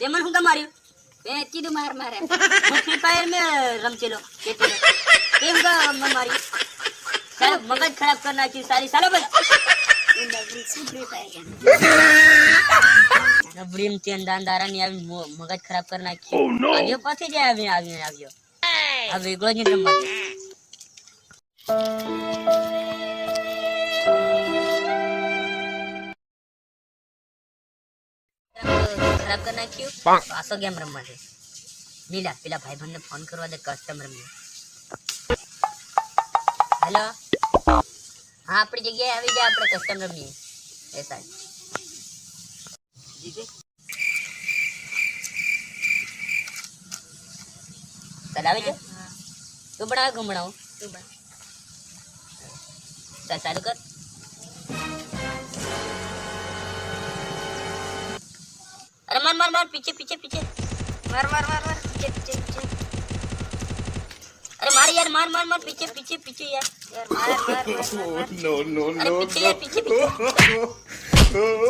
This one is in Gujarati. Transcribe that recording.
તું માર મારે. હું ફ્રી ફાયર મેં રમચેલો કેતેલો કેમ કા મન માર્યું મગજ ખરાબ કરી નાખ્યું. સારી સાલો બસ. શું રબડીમ તેન દાન દારા ની આવી મગજ ખરાબ કરી નાખી. આવ્યો પાછી જાય આવી આવી આવ્યો. આ વેગળો જ રમવા ખરાબ કરી નાખ્યું. પાછો ગેમ રમવા દે. લીલા પેલા ભાઈબંધને ફોન કરવા દે કસ્ટમર રમીએ હેલો હા આપણી જગ્યાએ આવી જાય આપણે કસ્ટમર રમીએ એ સાહેબ. જીજે ચલાવે છે તું પણ આવે બનાવું તું પણ. ચાલુ કર. અરે માર માર માર પીછે પીછે પીછે માર માર માર માર ચેક ચેક ચેક અરે માર યાર માર માર માર પીછે પીછે પીછે યાર યાર માર માર માર માર no, no, અરે no,